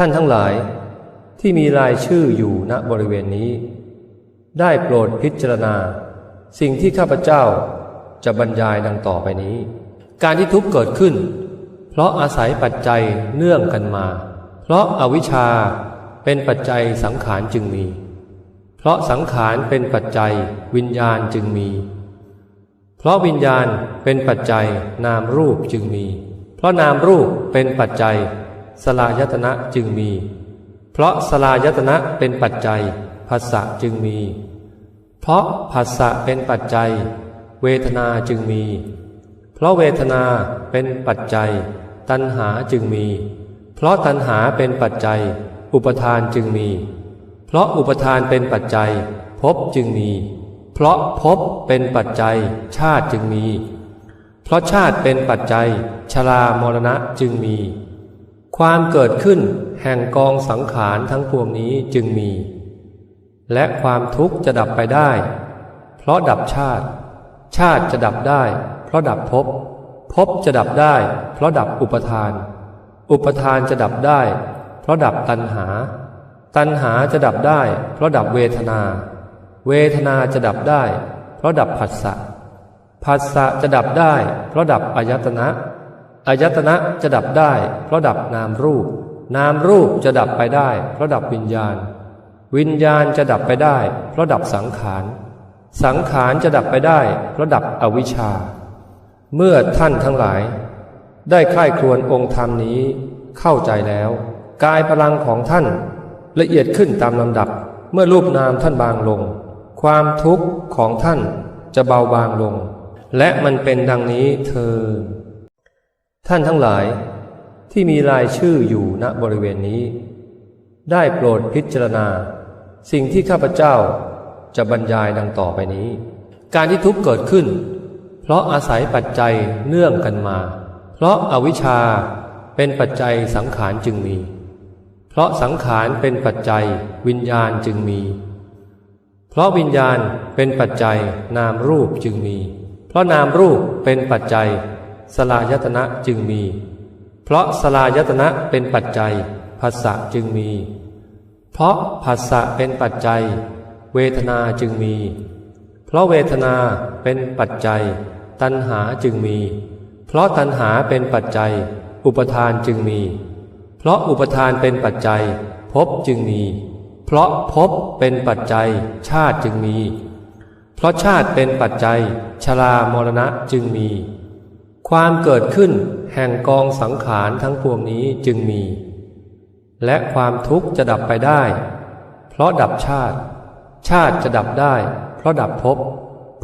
ท่านทั้งหลายที่มีรายชื่ออยู่ณบริเวณนี้ ได้โปรดพิจารณา สิ่งที่ข้าพเจ้าจะบรรยายดังต่อไปนี้ การที่ทุกข์เกิดขึ้น เพราะอาศัยปัจจัยเนื่องกันมา เพราะอาวิชชาเป็นปัจจัยสังขารจึงมี เพราะสังขารเป็นปัจจัยวิญญาณจึงมี เพราะวิญญาณเป็นปัจจัยนามรูปจึงมี เพราะนามรูปเป็นปัจจัย สลายตนะจึงมี เพราะสลายตนะเป็นปัจจัยภาษะจึงมี เพราะภาษะเป็นปัจจัย เวทนาจึงมี เพราะเวทนาเป็นปัจจัย ตัณหาจึงมี เพราะตัณหาเป็นปัจจัย อุปทานจึงมี เพราะอุปทานเป็นปัจจัยภพจึงมี เพราะภพเป็นปัจจัย ชาติจึงมี เพราะชาติเป็นปัจจัย ชรามรณะจึงมี ความเกิดขึ้นแห่งกองสังขารทั้งปวงนี้จึงมี และความทุกข์จะดับไปได้ เพราะดับชาติ ชาติจะดับได้ เพราะดับภพภพจะดับได้ เพราะดับอุปทาน อุปทานจะดับได้ เพราะดับตัณหา ตัณหาจะดับได้ เพราะดับเวทนา เวทนาจะดับได้ เพราะดับผัสสะผัสสะจะดับได้ เพราะดับอายตนะ อายตนะจะดับได้ เพราะดับนามรูป นามรูปจะดับไปได้ เพราะดับวิญญาณ วิญญาณจะดับไปได้ เพราะดับสังขาร สังขารจะดับไปได้ เพราะดับอวิชชา เมื่อท่านทั้งหลาย ได้ใคร่ครวญองค์ธรรมนี้ เข้าใจแล้ว กายพลังของท่านละเอียดขึ้นตามลำดับ เมื่อรูปนามท่านบางลง ความทุกข์ของท่านจะเบาบางลง และมันเป็นดังนี้เธอ ท่านทั้งหลายที่มีรายชื่ออยู่ณบริเวณนี้ ได้โปรดพิจารณา สิ่งที่ข้าพเจ้าจะบรรยายดังต่อไปนี้ การที่ทุกข์เกิดขึ้น เพราะอาศัยปัจจัยเนื่องกันมา เพราะอาวิชชาเป็นปัจจัยสังขารจึงมี เพราะสังขารเป็นปัจจัยวิญญาณจึงมี เพราะวิญญาณเป็นปัจจัยนามรูปจึงมี เพราะนามรูปเป็นปัจจัย สลายตนะจึงมี เพราะสลายตนะเป็นปัจจัยภาษะจึงมี เพราะภาษะเป็นปัจจัย เวทนาจึงมี เพราะเวทนาเป็นปัจจัย ตัณหาจึงมี เพราะตัณหาเป็นปัจจัย อุปทานจึงมี เพราะอุปทานเป็นปัจจัยภพจึงมี เพราะภพเป็นปัจจัย ชาติจึงมี เพราะชาติเป็นปัจจัย ชรามรณะจึงมี ความเกิดขึ้นแห่งกองสังขารทั้งปวงนี้จึงมี และความทุกข์จะดับไปได้ เพราะดับชาติ ชาติจะดับได้ เพราะดับภพ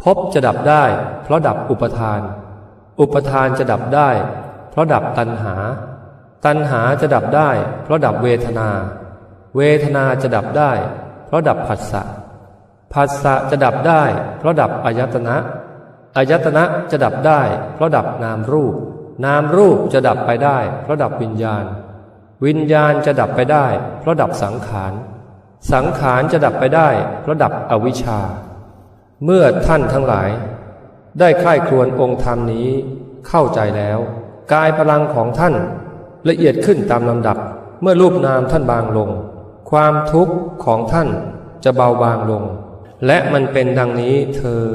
ภพจะดับได้ เพราะดับอุปทาน อุปทานจะดับได้ เพราะดับตัณหา ตัณหาจะดับได้ เพราะดับเวทนา เวทนาจะดับได้ เพราะดับผัสสะผัสสะจะดับได้ เพราะดับอายตนะ อายตนะจะดับได้ เพราะดับนามรูป นามรูปจะดับไปได้ เพราะดับวิญญาณ วิญญาณจะดับไปได้ เพราะดับสังขาร สังขารจะดับไปได้ เพราะดับอวิชชา เมื่อท่านทั้งหลาย ได้ใคร่ครวญองค์ธรรมนี้ เข้าใจแล้ว กายพลังของท่านละเอียดขึ้นตามลำดับ เมื่อรูปนามท่านบางลง ความทุกข์ของท่านจะเบาบางลง และมันเป็นดังนี้เธอ